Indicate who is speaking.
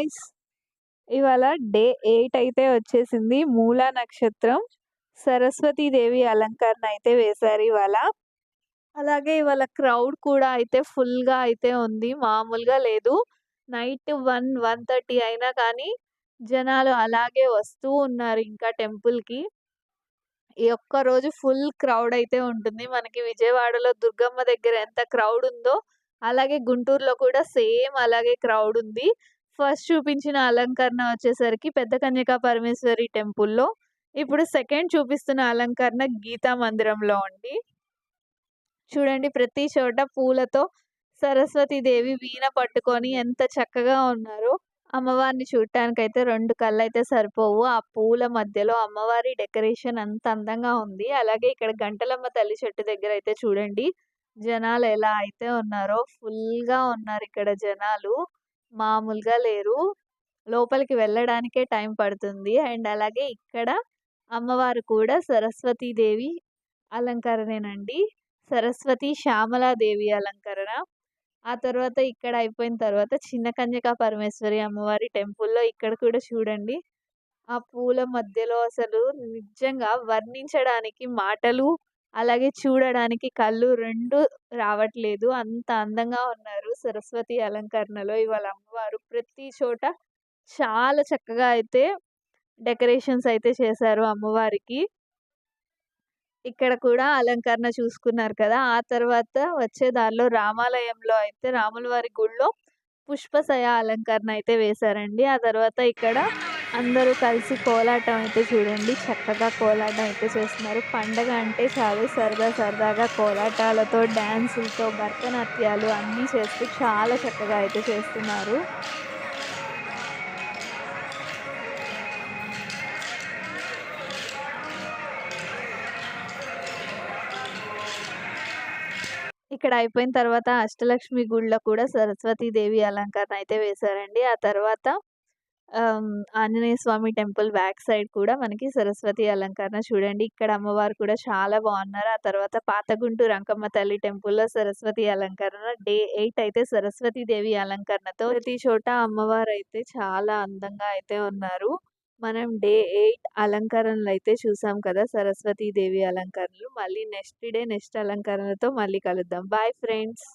Speaker 1: Guys ఇవాళ day eight అయితే వచ్చేసింది. మూలా నక్షత్రం. సరస్వతీదేవి అలంకరణ అయితే వేశారు ఇవాళ. అలాగే ఇవాళ క్రౌడ్ కూడా అయితే ఫుల్గా అయితే ఉంది. మామూలుగా లేదు. నైట్ వన్ వన్ థర్టీ అయినా కానీ జనాలు అలాగే వస్తూ ఉన్నారు ఇంకా టెంపుల్కి. ఈ ఒక్క రోజు ఫుల్ క్రౌడ్ అయితే ఉంటుంది. మనకి విజయవాడలో దుర్గమ్మ దగ్గర ఎంత క్రౌడ్ ఉందో అలాగే గుంటూరులో కూడా సేమ్ అలాగే క్రౌడ్ ఉంది. ఫస్ట్ చూపించిన అలంకరణ వచ్చేసరికి పెద్ద కన్యకా పరమేశ్వరి టెంపుల్లో. ఇప్పుడు సెకండ్ చూపిస్తున్న అలంకరణ గీతా మందిరంలో ఉండి చూడండి ప్రతి చోట పూలతో సరస్వతీదేవి వీణ పట్టుకొని ఎంత చక్కగా ఉన్నారో. అమ్మవారిని చూడటానికి అయితే రెండు కళ్ళు అయితే సరిపోవు. ఆ పూల మధ్యలో అమ్మవారి డెకరేషన్ అంత అందంగా ఉంది. అలాగే ఇక్కడ గంటలమ్మ తల్లి చెట్టు దగ్గర అయితే చూడండి జనాలు ఎలా అయితే ఉన్నారో ఫుల్గా ఉన్నారు ఇక్కడ జనాలు. మామూలుగా లేరు. లోపలికి వెళ్ళడానికే టైం పడుతుంది. అండ్ అలాగే ఇక్కడ అమ్మవారు కూడా సరస్వతీదేవి అలంకరణేనండి. సరస్వతి శ్యామలాదేవి అలంకరణ. ఆ తర్వాత ఇక్కడ అయిపోయిన తర్వాత చిన్న కన్యకా పరమేశ్వరి అమ్మవారి టెంపుల్లో ఇక్కడ కూడా చూడండి. ఆ పూల మధ్యలో అసలు నిజంగా వర్ణించడానికి మాటలు అలాగే చూడడానికి కళ్ళు రెండు రావట్లేదు. అంత అందంగా ఉన్నారు సరస్వతి అలంకరణలో ఇవాళ అమ్మవారు. ప్రతి చోట చాలా చక్కగా అయితే డెకరేషన్స్ అయితే చేశారు అమ్మవారికి. ఇక్కడ కూడా అలంకరణ చూసుకున్నారు కదా! ఆ తర్వాత వచ్చే దారిలో రామాలయంలో అయితే రాముల వారి గుళ్ళో పుష్పశయ అలంకరణ అయితే వేశారండి. ఆ తర్వాత ఇక్కడ అందరూ కలిసి కోలాటం అయితే చూడండి. చక్కగా కోలాటం అయితే చేస్తున్నారు. పండగ అంటే చాలు. సరదా సరదాగా కోలాటాలతో డ్యాన్సులతో భరతనాట్యాలు అన్నీ చేస్తూ చాలా చక్కగా అయితే చేస్తున్నారు. ఇక్కడ అయిపోయిన తర్వాత అష్టలక్ష్మి గుళ్ళో కూడా సరస్వతీదేవి అలంకరణ అయితే వేశారండి. ఆ తర్వాత Anjaneya Swamy temple back side కూడా మనకి సరస్వతి అలంకరణ చూడండి. ఇక్కడ అమ్మవారు కూడా చాలా బాగున్నారు. ఆ తర్వాత పాతగుంటూరు రంకమ్మ తల్లి టెంపుల్లో సరస్వతి అలంకరణ. డే ఎయిట్ అయితే సరస్వతి దేవి అలంకరణతో ప్రతి చోట అమ్మవారు అయితే చాలా అందంగా అయితే ఉన్నారు. మనం డే ఎయిట్ అలంకరణలు అయితే చూసాం కదా సరస్వతి దేవి అలంకరణలు. మళ్ళీ నెక్స్ట్ డే నెక్స్ట్ అలంకరణతో మళ్ళీ కలుద్దాం. Bye friends